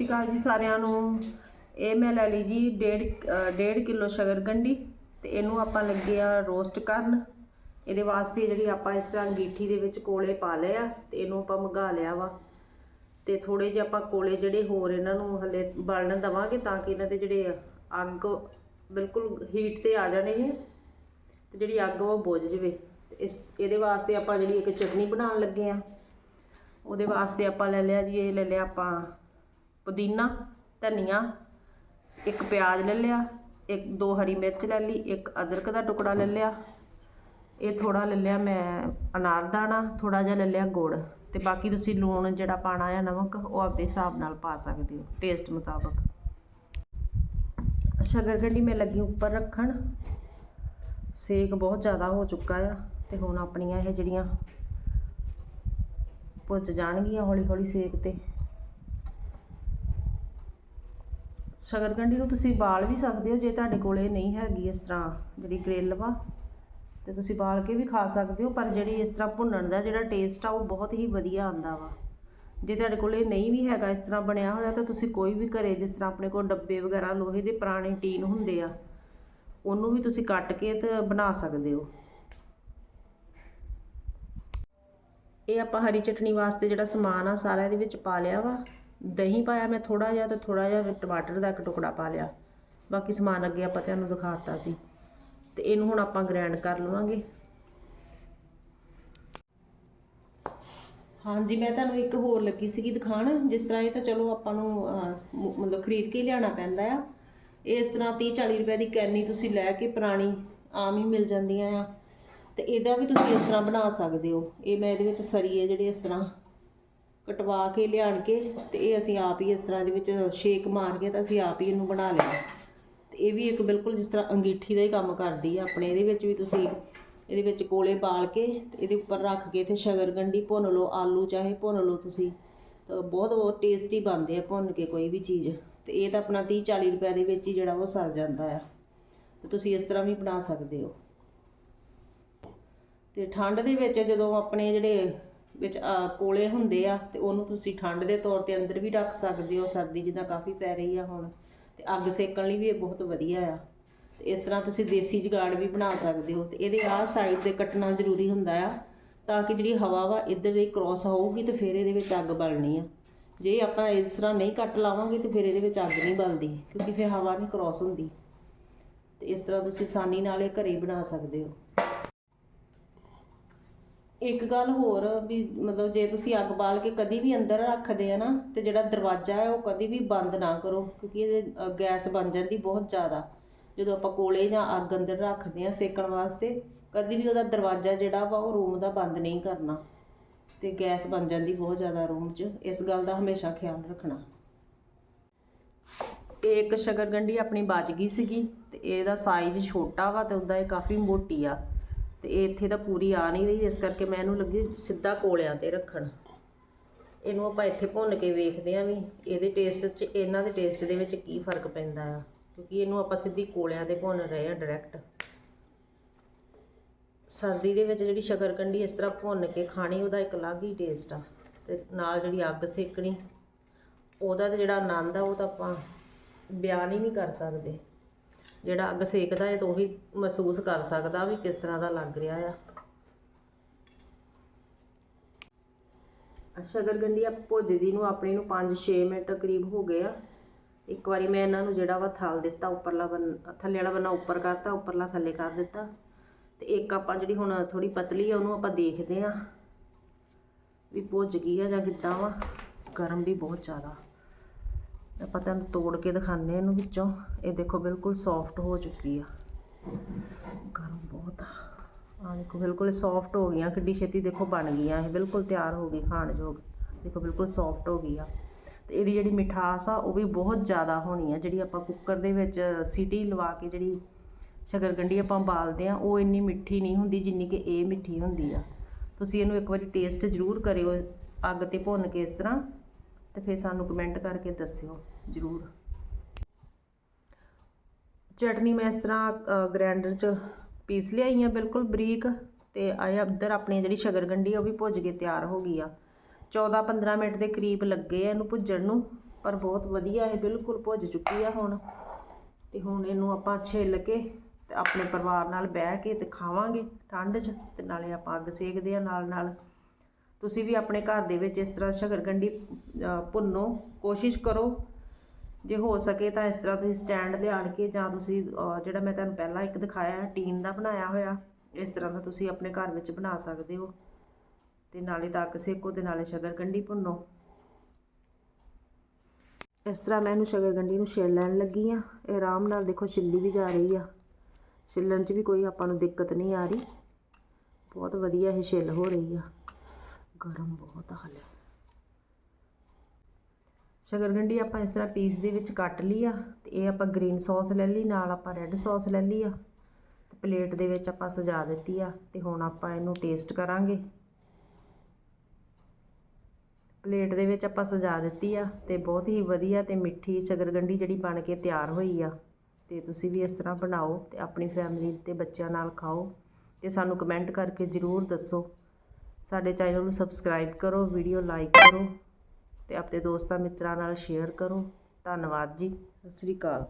ਸ਼੍ਰੀ ਅਕਾਲ ਜੀ ਸਾਰਿਆਂ ਨੂੰ। ਇਹ ਮੈਂ ਲੈ ਲਈ ਜੀ ਡੇਢ ਡੇਢ ਕਿਲੋ ਸ਼ਗਰਗੰਡੀ ਤੇ ਇਹਨੂੰ ਆਪਾਂ ਲੱਗੇ ਆ ਰੋਸਟ ਕਰਨ। ਇਹਦੇ ਵਾਸਤੇ ਜਿਹੜੀ ਆਪਾਂ ਇਸ ਤਰ੍ਹਾਂ ਅੰਗੀਠੀ ਦੇ ਵਿੱਚ ਕੋਲੇ ਪਾ ਲਏ ਆ ਤੇ ਇਹਨੂੰ ਆਪਾਂ ਮੰਗਾ ਲਿਆ ਵਾ। ਤੇ ਥੋੜੇ ਜਿਹਾ ਆਪਾਂ ਕੋਲੇ ਜਿਹੜੇ ਹੋਰ ਇਹਨਾਂ ਨੂੰ ਹਲੇ ਬਲਣ ਦਵਾਂਗੇ ਤਾਂ ਕਿ ਇਹਨਾਂ ਦੇ ਜਿਹੜੇ ਅੱਗ ਬਿਲਕੁਲ ਹੀਟ ਤੇ ਆ ਜਾਣੇ ਹੈ ਤੇ ਜਿਹੜੀ ਅੱਗ ਉਹ ਬੁਝ ਜਵੇ। ਤੇ ਇਸ, ਇਹਦੇ ਵਾਸਤੇ ਆਪਾਂ ਜਿਹੜੀ ਇੱਕ ਚਟਨੀ ਬਣਾਉਣ ਲੱਗੇ ਆ। ਉਹਦੇ ਵਾਸਤੇ ਆਪਾਂ ਲੈ ਲਿਆ ਜੀ, ਇਹ ਲੈ ਲਿਆ ਆਪਾਂ ਪੁਦੀਨਾ, ਧਨੀਆ, ਇੱਕ ਪਿਆਜ਼ ਲੈ ਲਿਆ, ਇੱਕ ਦੋ ਹਰੀ ਮਿਰਚ ਲੈ ਲਈ, ਇੱਕ ਅਦਰਕ ਦਾ ਟੁਕੜਾ ਲੈ ਲਿਆ। ਇਹ ਥੋੜਾ ਲੈ ਲਿਆ ਮੈਂ ਅਨਾਰਦਾਣਾ ਥੋੜਾ ਜਿਹਾ ਲੈ ਲਿਆ ਗੁੜ ਤੇ ਬਾਕੀ ਤੁਸੀਂ ਲੂਣ ਜਿਹੜਾ ਪਾਣਾ ਆ ਨਮਕ, ਉਹ ਆਪਦੇ ਹਿਸਾਬ ਨਾਲ ਪਾ ਸਕਦੇ ਹੋ ਟੇਸਟ ਮੁਤਾਬਕ। ਸ਼ਕਰਕੰਡੀ ਮੈਂ ਲੱਗੀ ਉੱਪਰ ਰੱਖਣ। ਸੇਕ ਬਹੁਤ ਜ਼ਿਆਦਾ ਹੋ ਚੁੱਕਾ ਆ ਤੇ ਹੁਣ ਆਪਣੀਆਂ ਇਹ ਜਿਹੜੀਆਂ ਭੁੱਜ ਜਾਣਗੀਆਂ ਹੌਲੀ ਹੌਲੀ ਸੇਕ ਤੇ। ਸ਼ਕਰਕੰਡੀ ਨੂੰ ਤੁਸੀਂ ਬਾਲ ਵੀ ਸਕਦੇ ਹੋ, ਜੇ ਤੁਹਾਡੇ ਕੋਲੇ ਨਹੀਂ ਹੈਗੀ ਇਸ ਤਰ੍ਹਾਂ ਜਿਹੜੀ ਗ੍ਰਿਲ ਵਾ, ਤੇ ਤੁਸੀਂ ਬਾਲ ਕੇ ਵੀ ਖਾ ਸਕਦੇ ਹੋ, ਪਰ ਜਿਹੜੀ ਇਸ ਤਰ੍ਹਾਂ ਭੁੰਨਣ ਦਾ ਜਿਹੜਾ ਟੇਸਟ ਆ, ਉਹ ਬਹੁਤ ਹੀ ਵਧੀਆ ਆਉਂਦਾ ਵਾ। ਜੇ ਤੁਹਾਡੇ ਕੋਲੇ ਨਹੀਂ ਵੀ ਹੈਗਾ ਇਸ ਤਰ੍ਹਾਂ ਬਣਿਆ ਹੋਇਆ, ਤਾਂ ਤੁਸੀਂ ਕੋਈ ਵੀ ਘਰੇ ਜਿਸ ਤਰ੍ਹਾਂ ਆਪਣੇ ਕੋਲ ਡੱਬੇ ਵਗੈਰਾ, ਲੋਹੇ ਦੇ ਪੁਰਾਣੇ ਟੀਨ ਹੁੰਦੇ ਆ, ਉਹਨੂੰ ਵੀ ਤੁਸੀਂ ਕੱਟ ਕੇ ਤੇ ਬਣਾ ਸਕਦੇ ਹੋ। ਇਹ ਆਪਾਂ ਹਰੀ ਚਟਨੀ ਵਾਸਤੇ ਜਿਹੜਾ ਸਮਾਨ ਆ, ਸਾਰਾ ਇਹਦੇ ਵਿੱਚ ਪਾ ਲਿਆ ਵਾ। ਦਹੀਂ ਪਾਇਆ, ਮੈਂ ਥੋੜਾ ਜਿਹਾ ਤੇ ਥੋੜਾ ਜਿਹਾ ਟਮਾਟਰ ਦਾ ਇੱਕ ਟੁਕੜਾ ਪਾ ਲਿਆ। ਬਾਕੀ ਸਮਾਨ ਅੱਗੇ ਆਪਾਂ ਤੁਹਾਨੂੰ ਦਿਖਾਤਾ ਸੀ। ਤੇ ਇਹਨੂੰ ਹੁਣ ਆਪਾਂ ਗ੍ਰਾਈਂਡ ਕਰ ਲਵਾਂਗੇ। ਹਾਂਜੀ, ਮੈਂ ਤੁਹਾਨੂੰ ਇੱਕ ਹੋਰ ਲੱਗੀ ਸੀਗੀ ਦਿਖਾਣ ਜਿਸ ਤਰ੍ਹਾਂ ਇਹ ਤਾਂ ਚਲੋ ਆਪਾਂ ਨੂੰ ਮਤਲਬ ਖਰੀਦ ਕੇ ਲਿਆਉਣਾ ਪੈਂਦਾ ਆ। ਇਸ ਤਰ੍ਹਾਂ 30 40 ਰੁਪਏ ਦੀ ਕੈਨੀ ਤੁਸੀਂ ਲੈ ਕੇ ਪੁਰਾਣੀ ਆਮ ਹੀ ਮਿਲ ਜਾਂਦੀਆਂ ਆ। ਤੇ ਇਹਦਾ ਵੀ ਤੁਸੀਂ ਇਸ ਤਰ੍ਹਾਂ ਬਣਾ ਸਕਦੇ ਹੋ। ਇਹ ਮੈਂ ਇਹਦੇ ਵਿੱਚ ਸਰੀਏ ਜਿਹੜੇ ਇਸ ਤਰ੍ਹਾਂ ਕਟਵਾ ਕੇ ਲਿਆਣ ਕੇ ਤੇ ਇਹ ਅਸੀਂ ਆਪ ਹੀ ਇਸ ਤਰ੍ਹਾਂ ਦੇ ਵਿੱਚ ਸ਼ੇਕ ਮਾਰ ਕੇ ਤਾਂ ਅਸੀਂ ਆਪ ਹੀ ਇਹਨੂੰ ਬਣਾ ਲਿਆ। ਤੇ ਇਹ ਵੀ ਇੱਕ ਬਿਲਕੁਲ ਜਿਸ ਤਰ੍ਹਾਂ ਅੰਗੀਠੀ ਦਾ ਹੀ ਕੰਮ ਕਰਦੀ ਆ, ਆਪਣੇ ਇਹਦੇ ਵਿੱਚ ਵੀ ਤੁਸੀਂ ਇਹਦੇ ਵਿੱਚ ਕੋਲੇ ਬਾਲ ਕੇ ਤੇ ਇਹਦੇ ਉੱਪਰ ਰੱਖ ਕੇ ਤੇ ਸ਼ਗਰਗੰਡੀ ਭੁੰਨ ਲਓ, ਆਲੂ ਚਾਹੇ ਭੁੰਨ ਲਓ ਤੁਸੀਂ, ਤਾਂ ਬਹੁਤ ਬਹੁਤ ਟੇਸਟੀ ਬਣਦੇ ਆ ਭੁੰਨ ਕੇ ਕੋਈ ਵੀ ਚੀਜ਼। ਤੇ ਇਹ ਤਾਂ ਆਪਣਾ 30 40 ਰੁਪਏ ਦੇ ਵਿੱਚ ਹੀ ਜਿਹੜਾ ਉਹ ਸਰ ਜਾਂਦਾ ਆ। ਤੇ ਤੁਸੀਂ ਇਸ ਤਰ੍ਹਾਂ ਵੀ ਬਣਾ ਸਕਦੇ ਹੋ। ਤੇ ਠੰਡ ਦੇ ਵਿੱਚ ਜਦੋਂ ਆਪਣੇ ਜਿਹੜੇ ਵਿੱਚ ਕੋਲੇ ਹੁੰਦੇ ਆ ਤੇ ਉਹਨੂੰ ਤੁਸੀਂ ਠੰਡ ਦੇ ਤੌਰ ਤੇ ਅੰਦਰ ਵੀ ਰੱਖ ਸਕਦੇ ਹੋ, ਸਰਦੀ ਜਿੱਦਾਂ ਕਾਫੀ ਪੈ ਰਹੀ ਆ ਹੁਣ ਤੇ ਅੱਗ ਸੇਕਣ ਲਈ ਵੀ ਇਹ ਬਹੁਤ ਵਧੀਆ ਆ। ਇਸ ਤਰ੍ਹਾਂ ਤੁਸੀਂ ਦੇਸੀ ਜਗਾੜ ਵੀ ਬਣਾ ਸਕਦੇ ਹੋ ਤੇ ਇਹਦੇ ਆਹ ਸਾਈਡ ਤੇ ਕੱਟਣਾ ਜ਼ਰੂਰੀ ਹੁੰਦਾ ਆ ਤਾਂ ਕਿ ਜਿਹੜੀ ਹਵਾ ਵਾ ਇੱਧਰ ਹੀ ਕ੍ਰੋਸ ਹੋਊਗੀ ਤੇ ਫਿਰ ਇਹਦੇ ਵਿੱਚ ਅੱਗ ਬਲਣੀ ਆ। ਜੇ ਆਪਾਂ ਇਸ ਤਰ੍ਹਾਂ ਨਹੀਂ ਕੱਟ ਲਾਵਾਂਗੇ ਤੇ ਫਿਰ ਇਹਦੇ ਵਿੱਚ ਅੱਗ ਨਹੀਂ ਬਲਦੀ ਕਿਉਂਕਿ ਫਿਰ ਹਵਾ ਨਹੀਂ ਕ੍ਰੋਸ ਹੁੰਦੀ। ਤੇ ਇਸ ਤਰ੍ਹਾਂ ਤੁਸੀਂ ਆਸਾਨੀ ਨਾਲ ਇਹ ਘਰੇ ਹੀ ਬਣਾ ਸਕਦੇ ਹੋ। ਇੱਕ ਗੱਲ ਹੋਰ ਵੀ ਮਤਲਬ ਜੇ ਤੁਸੀਂ ਅੱਗ ਬਾਲ ਕੇ ਕਦੀ ਵੀ ਅੰਦਰ ਰੱਖਦੇ ਆ ਨਾ, ਤੇ ਜਿਹੜਾ ਦਰਵਾਜ਼ਾ ਹੈ ਉਹ ਕਦੀ ਵੀ ਬੰਦ ਨਾ ਕਰੋ, ਕਿਉਂਕਿ ਇਹ ਗੈਸ ਬਣ ਜਾਂਦੀ ਬਹੁਤ ਜ਼ਿਆਦਾ। ਜਦੋਂ ਆਪਾਂ ਕੋਲੇ ਜਾਂ ਅੱਗ ਅੰਦਰ ਰੱਖਦੇ ਆ ਸੇਕਣ ਵਾਸਤੇ, ਕਦੀ ਵੀ ਉਹਦਾ ਦਰਵਾਜ਼ਾ ਜਿਹੜਾ ਵਾ ਉਹ ਰੂਮ ਦਾ ਬੰਦ ਨਹੀਂ ਕਰਨਾ। ਤੇ ਗੈਸ ਬਣ ਜਾਂਦੀ ਬਹੁਤ ਜ਼ਿਆਦਾ ਰੂਮ 'ਚ, ਇਸ ਗੱਲ ਦਾ ਹਮੇਸ਼ਾ ਖਿਆਲ ਰੱਖਣਾ। ਇਹ ਇੱਕ ਸ਼ਕਰਗੰਡੀ ਆਪਣੀ ਬਚ ਗਈ ਸੀਗੀ, ਤੇ ਇਹਦਾ ਸਾਈਜ਼ ਛੋਟਾ ਵਾ ਤੇ ਉਹਦਾ ਇਹ ਕਾਫੀ ਮੋਟੀ ਆ। ਤੇ ਇਹ ਇੱਥੇ ਤਾਂ ਪੂਰੀ ਆ ਨਹੀਂ ਰਹੀ, ਇਸ ਕਰਕੇ ਮੈਂ ਇਹਨੂੰ ਲੱਗੀ ਸਿੱਧਾ ਕੋਲਿਆਂ ਤੇ ਰੱਖਣ। ਇਹਨੂੰ ਆਪਾਂ ਇੱਥੇ ਭੁੰਨ ਕੇ ਵੇਖਦੇ ਆਂ ਵੀ ਇਹਦੇ ਟੇਸਟ 'ਚ, ਇਹਨਾਂ ਦੇ ਟੇਸਟ ਦੇ ਵਿੱਚ ਕੀ ਫ਼ਰਕ ਪੈਂਦਾ ਆ। ਕਿਉਂਕਿ ਇਹਨੂੰ ਆਪਾਂ ਸਿੱਧੀ ਕੋਲਿਆਂ ਤੇ ਭੁੰਨ ਰਹੇ ਆ ਡਾਇਰੈਕਟ ਸਰਦੀ ਦੇ ਵਿੱਚ ਜਿਹੜੀ ਸ਼ਕਰਕੰਡੀ ਇਸ ਤਰ੍ਹਾਂ ਭੁੰਨ ਕੇ ਖਾਣੀ, ਉਹਦਾ ਇੱਕ ਅਲੱਗ ਹੀ ਟੇਸਟ ਆ। ਤੇ ਨਾਲ ਜਿਹੜੀ ਅੱਗ ਸੇਕਣੀ, ਉਹਦਾ ਤੇ ਜਿਹੜਾ ਆਨੰਦ ਆ, ਉਹ ਤਾਂ ਆਪਾਂ ਬਿਆਨ ਹੀ ਨਹੀਂ ਕਰ ਸਕਦੇ। ਜਿਹੜਾ ਅੱਗ ਸੇਕਦਾ ਹੈ ਤਾਂ ਉਹੀ ਮਹਿਸੂਸ ਕਰ ਸਕਦਾ ਵੀ ਕਿਸ ਤਰ੍ਹਾਂ ਦਾ ਲੱਗ ਰਿਹਾ ਆ। ਸ਼ਕਰਗੰਡੀ ਆ ਭੁੱਜਦੀ ਨੂੰ ਆਪਣੇ ਨੂੰ 5-6 ਮਿੰਟ ਕਰੀਬ ਹੋ ਗਏ ਆ, ਇੱਕ ਵਾਰੀ ਮੈਂ ਇਹਨਾਂ ਨੂੰ ਜਿਹੜਾ ਵਾ ਥਲ ਦਿੱਤਾ ਉੱਪਰਲਾ ਬੰਨ ਥੱਲੇ ਵਾਲਾ ਬੰਨਾ ਉੱਪਰ ਕਰਤਾ, ਉੱਪਰਲਾ ਥੱਲੇ ਕਰ ਦਿੱਤਾ। ਤੇ ਇੱਕ ਆਪਾਂ ਜਿਹੜੀ ਹੁਣ ਥੋੜੀ ਪਤਲੀ ਆ, ਉਹਨੂੰ ਆਪਾਂ ਦੇਖਦੇ ਆ ਵੀ ਭੁੱਜ ਗਈ ਆ ਜਾਂ ਕਿੱਦਾਂ ਵਾ। ਗਰਮ ਵੀ ਬਹੁਤ ਜ਼ਿਆਦਾ। ਆਪਾਂ ਤੁਹਾਨੂੰ ਤੋੜ ਕੇ ਦਿਖਾਉਂਦੇ ਹਾਂ ਇਹਨੂੰ ਵਿੱਚੋਂ। ਇਹ ਦੇਖੋ ਬਿਲਕੁਲ ਸੌਫਟ ਹੋ ਚੁੱਕੀ ਆ। ਗਰਮ ਬਹੁਤ ਆ। ਆਹ ਦੇਖੋ, ਬਿਲਕੁਲ ਸੌਫਟ ਹੋ ਗਈਆਂ, ਕਿੱਡੀ ਛੇਤੀ ਦੇਖੋ ਬਣ ਗਈਆਂ ਇਹ। ਬਿਲਕੁਲ ਤਿਆਰ ਹੋ ਗਈ ਖਾਣ ਯੋਗ। ਦੇਖੋ, ਬਿਲਕੁਲ ਸੌਫਟ ਹੋ ਗਈ ਆ। ਤੇ ਇਹਦੀ ਜਿਹੜੀ ਮਿਠਾਸ ਆ, ਉਹ ਵੀ ਬਹੁਤ ਜ਼ਿਆਦਾ ਹੋਣੀ ਆ। ਜਿਹੜੀ ਆਪਾਂ ਕੁੱਕਰ ਦੇ ਵਿੱਚ ਸੀਟੀ ਲਵਾ ਕੇ ਜਿਹੜੀ ਸ਼ਕਰਗੰਡੀ ਆਪਾਂ ਬਾਲਦੇ ਆ, ਉਹ ਇੰਨੀ ਮਿੱਠੀ ਨਹੀਂ ਹੁੰਦੀ ਜਿੰਨੀ ਕਿ ਇਹ ਮਿੱਠੀ ਹੁੰਦੀ ਆ। ਤੁਸੀਂ ਇਹਨੂੰ ਇੱਕ ਵਾਰੀ ਟੇਸਟ ਜ਼ਰੂਰ ਕਰਿਓ, ਅੱਗ ਤੇ ਭੁੰਨ ਕੇ ਇਸ ਤਰ੍ਹਾਂ। ਤੇ ਫਿਰ ਸਾਨੂੰ ਕਮੈਂਟ ਕਰਕੇ ਦੱਸਿਓ, ਜ਼ਰੂਰ। ਚਟਨੀ ਮੈਂ ਇਸ ਤਰ੍ਹਾਂ ਗ੍ਰਾਈਂਡਰ 'ਚ ਪੀਸ ਲਿਆਈ ਆ, ਬਿਲਕੁਲ ਬਰੀਕ, ਤੇ ਆਇਆ ਉੱਧਰ ਆਪਣੀ ਜਿਹੜੀ ਸ਼ਗਰਗੰਡੀ ਉਹ ਵੀ ਭੁੱਜ ਕੇ ਤਿਆਰ ਹੋ ਗਈ ਆ। 14-15 ਮਿੰਟ ਦੇ ਕਰੀਬ ਲੱਗੇ ਆ ਇਹਨੂੰ ਭੁੱਜਣ ਨੂੰ, ਪਰ ਬਹੁਤ ਵਧੀਆ, ਇਹ ਬਿਲਕੁਲ ਭੁੱਜ ਚੁੱਕੀ ਆ ਹੁਣ। ਤੇ ਹੁਣ ਇਹਨੂੰ ਆਪਾਂ ਛਿੱਲ ਕੇ ਤੇ ਆਪਣੇ ਪਰਿਵਾਰ ਨਾਲ ਬਹਿ ਕੇ ਤੇ ਖਾਵਾਂਗੇ ਠੰਡ 'ਚ, ਤੇ ਨਾਲੇ ਆਪਾਂ ਅੱਗ ਸੇਕਦੇ ਆ ਨਾਲ ਨਾਲ ਤੁਸੀਂ ਵੀ ਆਪਣੇ ਘਰ ਦੇ ਵਿੱਚ ਇਸ ਤਰ੍ਹਾਂ ਸ਼ਕਰਕੰਡੀ ਭੁੰਨੋ, ਕੋਸ਼ਿਸ਼ ਕਰੋ। ਜੇ ਹੋ ਸਕੇ ਤਾਂ ਇਸ ਤਰ੍ਹਾਂ ਤੁਸੀਂ ਸਟੈਂਡ ਲਿਆਣ ਕੇ ਜਾਂ ਤੁਸੀਂ ਜਿਹੜਾ ਮੈਂ ਤੁਹਾਨੂੰ ਪਹਿਲਾਂ ਇੱਕ ਦਿਖਾਇਆ, ਟੀਨ ਦਾ ਬਣਾਇਆ ਹੋਇਆ, ਇਸ ਤਰ੍ਹਾਂ ਦਾ ਤੁਸੀਂ ਆਪਣੇ ਘਰ ਵਿੱਚ ਬਣਾ ਸਕਦੇ ਹੋ। ਤੇ ਨਾਲੇ ਤੱਕ ਸੇਕੋ ਤੇ ਨਾਲੇ ਸ਼ਕਰਕੰਡੀ ਭੁੰਨੋ। ਇਸ ਤਰ੍ਹਾਂ ਮੈਂ ਇਹਨੂੰ ਸ਼ਕਰਕੰਡੀ ਨੂੰ ਛਿੱਲ ਲੈਣ ਲੱਗੀ ਆ ਇਹ ਆਰਾਮ ਨਾਲ ਦੇਖੋ ਛਿੱਲੀ ਵੀ ਜਾ ਰਹੀ ਆ। ਛਿੱਲਣ 'ਚ ਵੀ ਕੋਈ ਆਪਾਂ ਨੂੰ ਦਿੱਕਤ ਨਹੀਂ ਆ ਰਹੀ। ਬਹੁਤ ਵਧੀਆ ਇਹ ਛਿੱਲ ਹੋ ਰਹੀ ਆ। ਗਰਮ ਬਹੁਤ ਆ ਹਲੇ। ਸ਼ਕਰਕੰਡੀ ਆਪਾਂ ਇਸ ਤਰ੍ਹਾਂ ਪੀਸ ਦੇ ਵਿੱਚ ਕੱਟ ਲਈ ਆ, ਤੇ ਇਹ ਆਪਾਂ ਗ੍ਰੀਨ ਸੌਸ ਲੈ ਲਈ, ਨਾਲ ਆਪਾਂ ਰੈੱਡ ਸੌਸ ਲੈ ਲਈ ਆ, ਤੇ ਪਲੇਟ ਦੇ ਵਿੱਚ ਆਪਾਂ ਸਜਾ ਦਿੱਤੀ ਆ, ਤੇ ਹੁਣ ਆਪਾਂ ਇਹਨੂੰ ਟੇਸਟ ਕਰਾਂਗੇ। ਪਲੇਟ ਦੇ ਵਿੱਚ ਆਪਾਂ ਸਜਾ ਦਿੱਤੀ ਆ, ਤੇ ਬਹੁਤ ਹੀ ਵਧੀਆ ਤੇ ਮਿੱਠੀ ਸ਼ਕਰਕੰਡੀ ਜਿਹੜੀ ਬਣ ਕੇ ਤਿਆਰ ਹੋਈ ਆ, ਤੇ ਤੁਸੀਂ ਵੀ ਇਸ ਤਰ੍ਹਾਂ ਬਣਾਓ ਤੇ ਆਪਣੀ ਫੈਮਿਲੀ ਤੇ ਬੱਚਿਆਂ ਨਾਲ ਖਾਓ, ਤੇ ਸਾਨੂੰ ਕਮੈਂਟ ਕਰਕੇ ਜ਼ਰੂਰ ਦੱਸੋ। ਸਾਡੇ ਚੈਨਲ ਨੂੰ ਸਬਸਕ੍ਰਾਈਬ ਕਰੋ, ਵੀਡੀਓ ਲਾਈਕ ਕਰੋ ਤੇ ਆਪਣੇ ਦੋਸਤਾਂ ਮਿੱਤਰਾਂ ਨਾਲ ਸ਼ੇਅਰ ਕਰੋ। ਧੰਨਵਾਦ ਜੀ। ਸਤਿ ਸ੍ਰੀ ਅਕਾਲ।